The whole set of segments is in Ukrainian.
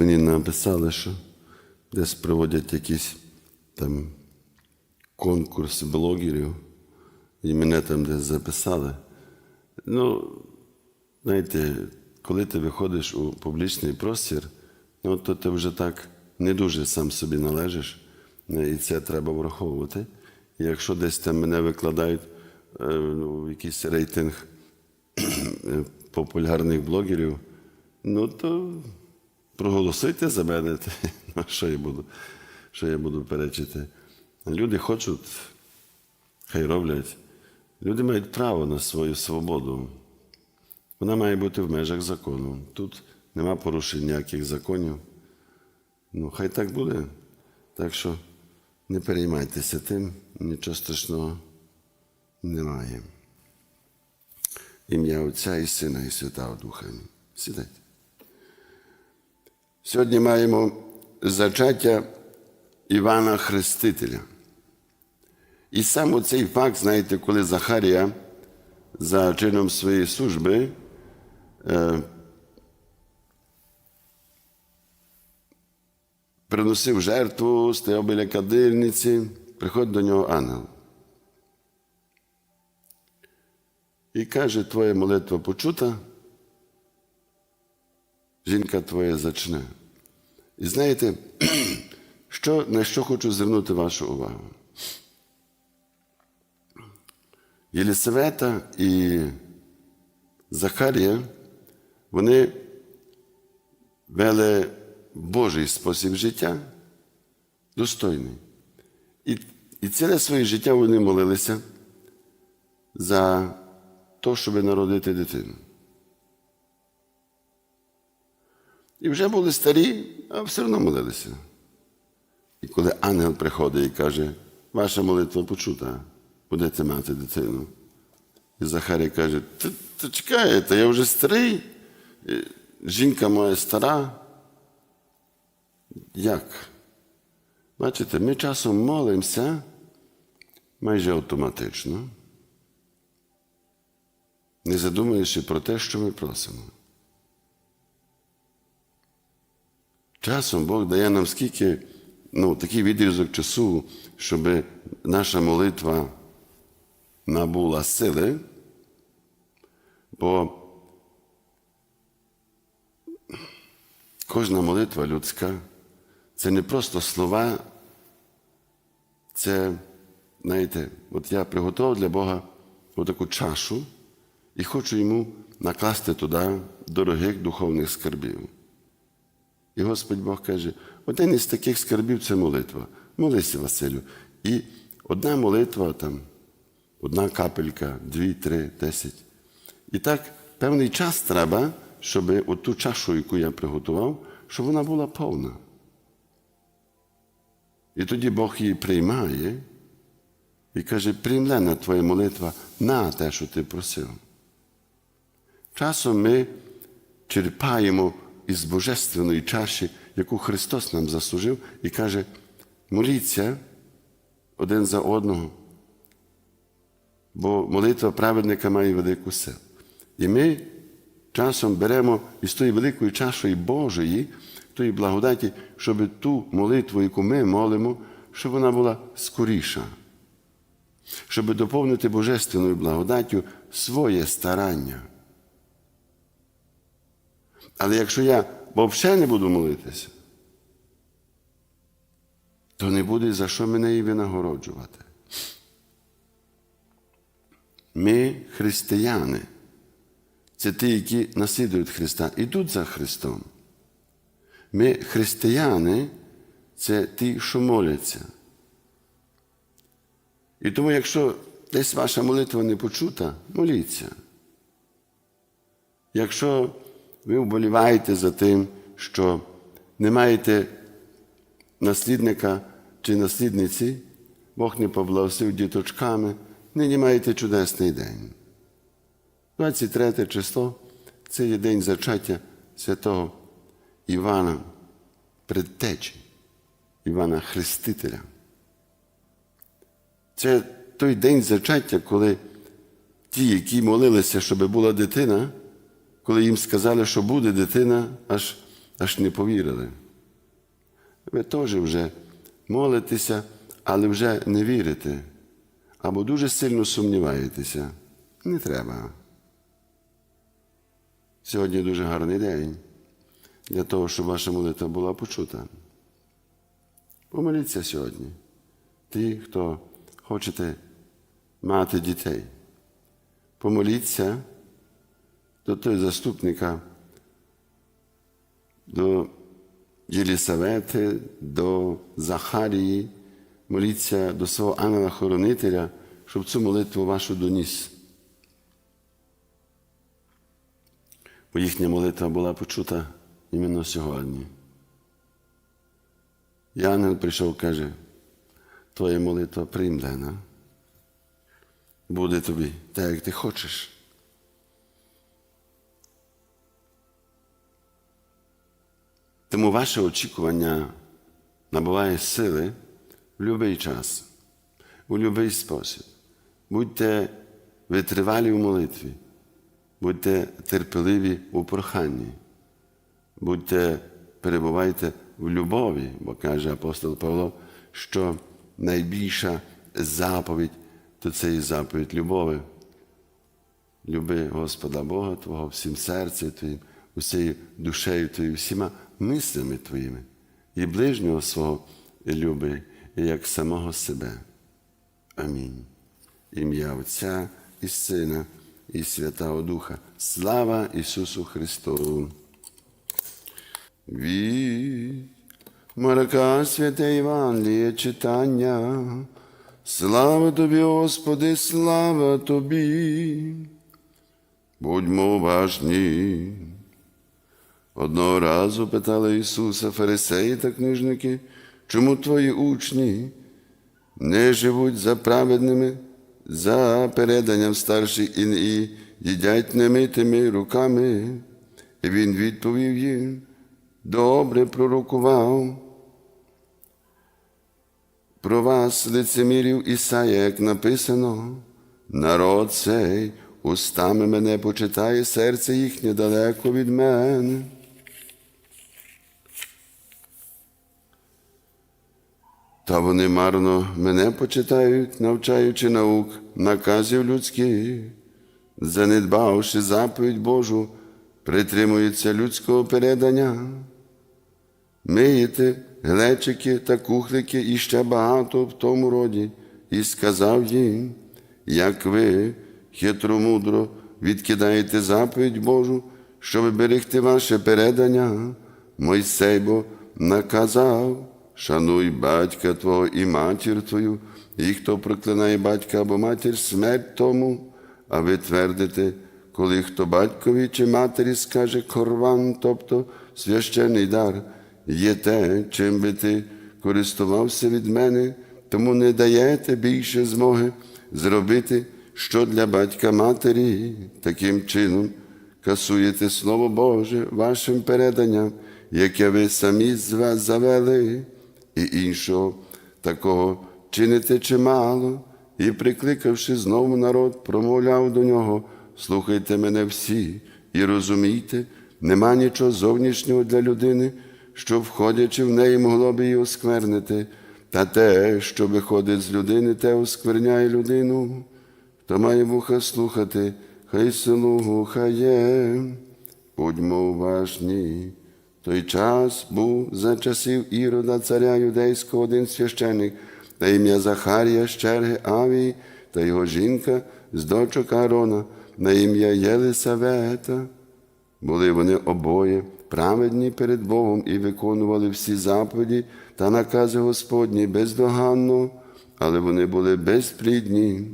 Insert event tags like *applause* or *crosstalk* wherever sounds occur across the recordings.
мені написали, що десь проводять якісь там конкурси блогерів, і мене там десь записали. Ну, знаєте, коли ти виходиш у публічний простір, ну, то ти вже так не дуже сам собі належиш, е, і це треба враховувати. І якщо десь там мене викладають е, ну, якийсь рейтинг е, популярних блогерів, ну то проголосуйте за мене. *laughs* Ну, що я буду, що я буду перечити? Люди хочуть, хай роблять. Люди мають право на свою свободу. Вона має бути в межах закону. Тут нема порушень ніяких законів. Ну, хай так буде. Так що не переймайтеся тим, нічого страшного немає. Ім'я Отця і Сина, і Святого Духа. Сідайте. Сьогодні маємо зачаття Івана Хрестителя. І саме цей факт, знаєте, коли Захарія за чином своєї служби е, приносив жертву, стояв біля кадильниці, приходить до нього ангел. І каже, твоя молитва почута, жінка твоя зачне. І знаєте, *clears throat* що, на що хочу звернути вашу увагу? Єлісавета і Захарія, вони вели Божий спосіб життя достойний. І, і ціле своє життя вони молилися за те, щоб народити дитину. І вже були старі, а все одно молилися. І коли ангел приходить і каже, ваша молитва почута, будете мати дитину. І Захарій каже, ти, ти чекаєте, я вже старий, жінка моя стара. Як? Бачите, ми часом молимося майже автоматично, не задумуючи про те, що ми просимо. Часом Бог дає нам скільки ну, такий відрізок часу, щоб наша молитва набула сили, бо кожна молитва людська це не просто слова, це, знаєте, от я приготував для Бога таку чашу і хочу йому накласти туди дорогих духовних скарбів. І Господь Бог каже, один із таких скарбів це молитва. Молися, Василю. І одна молитва, там, одна капелька, дві, три, десять. І так певний час треба, щоб оту чашу, яку я приготував, щоб вона була повна. І тоді Бог її приймає і каже, приймлена твоя молитва на те, що ти просив. Часом ми черпаємо із божественної чаші, яку Христос нам заслужив, і каже, моліться один за одного, бо молитва праведника має велику силу. І ми часом беремо із тої великої чашої Божої, тої благодаті, щоб ту молитву, яку ми молимо, щоб вона була скоріша, щоб доповнити божественною благодаттю своє старання. Але якщо я взагалі не буду молитися, то не буде за що мене і винагороджувати. Ми християни. Це ті, які наслідують Христа, ідуть за Христом. Ми християни це ті, що моляться. І тому, якщо десь ваша молитва не почута, моліться. Якщо ви вболіваєте за тим, що не маєте наслідника чи наслідниці, Бог не поблагосив діточками, нині маєте чудесний день. 23 число це є день зачаття святого Івана Предтечі, Івана Хрестителя. Це той день зачаття, коли ті, які молилися, щоб була дитина, коли їм сказали, що буде дитина, аж аж не повірили. Ви теж вже молитеся, але вже не вірите, або дуже сильно сумніваєтеся. Не треба. Сьогодні дуже гарний день для того, щоб ваша молитва була почута. Помоліться сьогодні. Ті, хто хочете мати дітей. Помоліться до того заступника, до Єлісавети, до Захарії, моліться до свого ангела-хоронителя, щоб цю молитву вашу доніс. Бо їхня молитва була почута іменно сьогодні. І ангел прийшов каже, твоя молитва приймлена. Буде тобі так, як ти хочеш. Тому ваше очікування набуває сили в будь-який час, у будь-який спосіб. Будьте витривалі у молитві, будьте терпеливі у проханні, будьте, перебувайте в любові, бо каже апостол Павло, що найбільша заповідь то це і заповідь любові. Люби Господа Бога Твого всім серцем Твоїм, усією душею Твоєю, всіма мислями Твоїми, і ближнього свого люби, як самого себе. Амінь. Ім'я Отця і Сина, і Святого Духа. Слава Ісусу Христу! Від Марка Святе Євангеліє читання. Слава тобі, Господи, слава тобі. Будьмо уважні. Одного разу питали Ісуса фарисеї та книжники, чому твої учні не живуть за праведними, за переданням старших і, їдять немитими руками. І він відповів їм, добре пророкував. Про вас, лицемірів Ісая, як написано, народ цей устами мене почитає, серце їхнє далеко від мене. Та вони марно мене почитають, навчаючи наук, наказів людських, занедбавши заповідь Божу, притримуються людського передання. Миєте глечики та кухлики і ще багато в тому роді, і сказав їм, як ви хитромудро відкидаєте заповідь Божу, щоб берегти ваше передання, Мойсей бо наказав, шануй батька Твого і матір Твою, і хто проклинає батька або матір, смерть тому, а ви твердите, коли хто батькові чи матері скаже корван, тобто священий дар, є те, чим би ти користувався від мене, тому не даєте більше змоги зробити, що для батька матері, таким чином касуєте Слово Боже вашим переданням, яке ви самі з вас завели, і іншого такого чините чимало, і, прикликавши знову народ, промовляв до нього, слухайте мене всі і розумійте, нема нічого зовнішнього для людини, що, входячи в неї, могло би її осквернити, та те, що виходить з людини, те оскверняє людину. Хто має вуха слухати, хай слухає, будьмо уважні. Той час був за часів Ірода, царя юдейського, один священик, на ім'я Захарія з черги Авії та його жінка з дочок Аарона, на ім'я Єлисавета. Були вони обоє праведні перед Богом і виконували всі заповіді та накази Господні бездоганно, але вони були безплідні.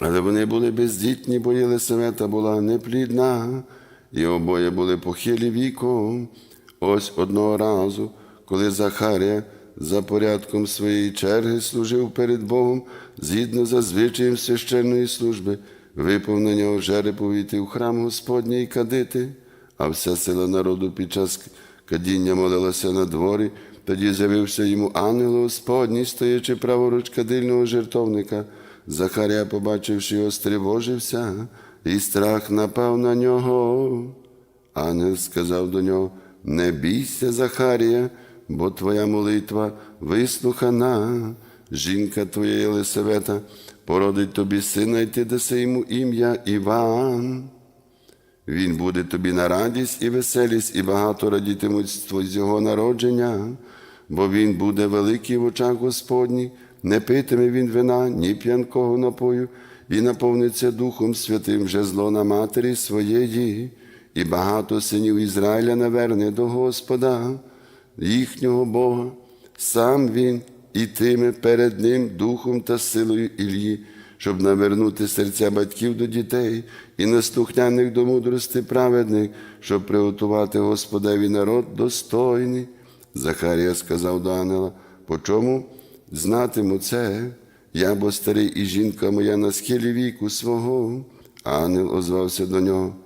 Але вони були бездітні, бо Єлисавета була неплідна, і обоє були похилі віком. Ось одного разу, коли Захарія за порядком своєї черги служив перед Богом, згідно за звичаєм священної служби, виповнення на нього жеребу війти в храм Господній кадити, а вся сила народу під час кадіння молилася на дворі, тоді з'явився йому ангел Господній, стоячи праворуч кадильного жертовника. Захарія, побачивши його, стривожився, і страх напав на нього. Ангел сказав до нього: Не бійся, Захарія, бо твоя молитва вислухана. Жінка твоя Єлисавета породить тобі сина, і ти даси йому ім'я Іван. Він буде тобі на радість і веселість, і багато радітимуть з його народження, бо він буде великий в очах Господні, не питиме він вина, ні п'янкого напою, і наповниться Духом Святим вже зло на матері своєї, і багато синів Ізраїля наверне до Господа, їхнього Бога, сам він ітиме перед ним духом та силою Ілії, щоб навернути серця батьків до дітей і наслухняних до мудрости праведних, щоб приготувати Господеві народ достойний. Захарія сказав до ангела, по чому знатиму це? Я бо старий і жінка моя на схилі віку свого. Ангел озвався до нього.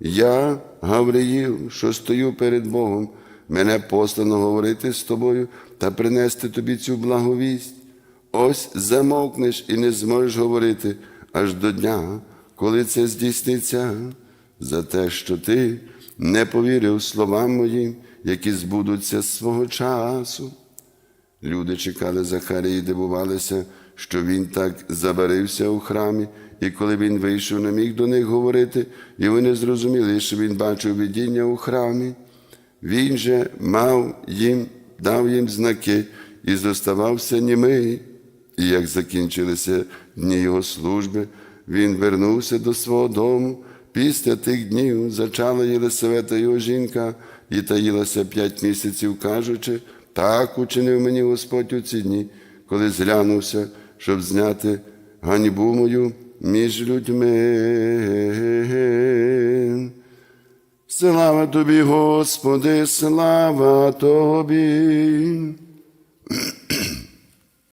Я, Гавриїл, що стою перед Богом, мене послано говорити з тобою та принести тобі цю благовість. Ось замовкнеш і не зможеш говорити аж до дня, коли це здійсниться, за те, що ти не повірив словам моїм, які збудуться з свого часу. Люди чекали Захарії і дивувалися, що він так забарився у храмі, і коли він вийшов, не міг до них говорити, і вони зрозуміли, що він бачив видіння у храмі. Він же мав їм, дав їм знаки і зоставався німий. І як закінчилися дні його служби, він вернувся до свого дому. Після тих днів зачала Єлисавета його жінка і таїлася п'ять місяців, кажучи, так учинив мені Господь у ці дні, коли зглянувся, щоб зняти ганьбу мою між людьми. Слава тобі, Господи, слава тобі.